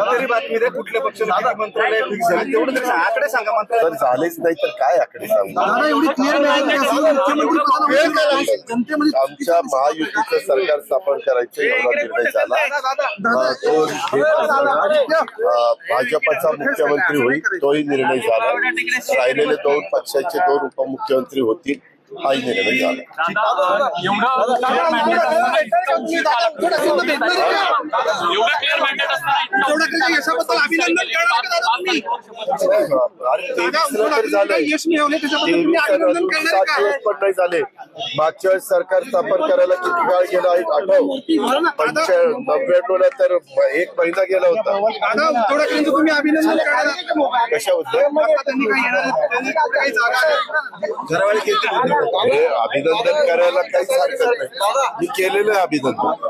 कितीतरी बातमी द्या कुठल्या पक्षाला मंत्रालय फिक्स झाले तेवढं तरी सांगा. आकडे सांगा मंत्रालय झालेच नाही तर काय आकडे सांगू दादा एवढी क्लिअर मिळाली असेल मुख्यमंत्री पदाला जनतेमध्ये आमच्या महायुतीचं सरकार स्थापन करायचं एवढा निर्णय झाला अं, तो. अं, भाजपचा मुख्यमंत्री होईल तोही निर्णय झाला राहिलेले दोन पक्षाचे दोन उपमुख्यमंत्री होतील हाही निर्णय झाला यशाबद्दल अभिनंदन करणार का दादा तुम्ही? अरे तेवीस तर झाले यश मिळवले त्याच्याबद्दल तुम्ही तेवीस अभिनंदन करणार सात का दिवस पण नाही झाले. मागच्या वेळेस सरकार स्थापन करायला किती काळ गेला आहे आठव. पंच्या नव्याण्णव ला तर एक महिना गेला होता. दादा उद्धव ठाकरेंचं तुम्ही अभिनंदन करणार आहात का? कशाबद्दल आता त्यांनी काही येणार त्यांनी काही जागा नाही. घरवाळी केली हे अभिनंदन करायला काहीच हरकत नाही. मी केलेलं आहे अभिनंदन.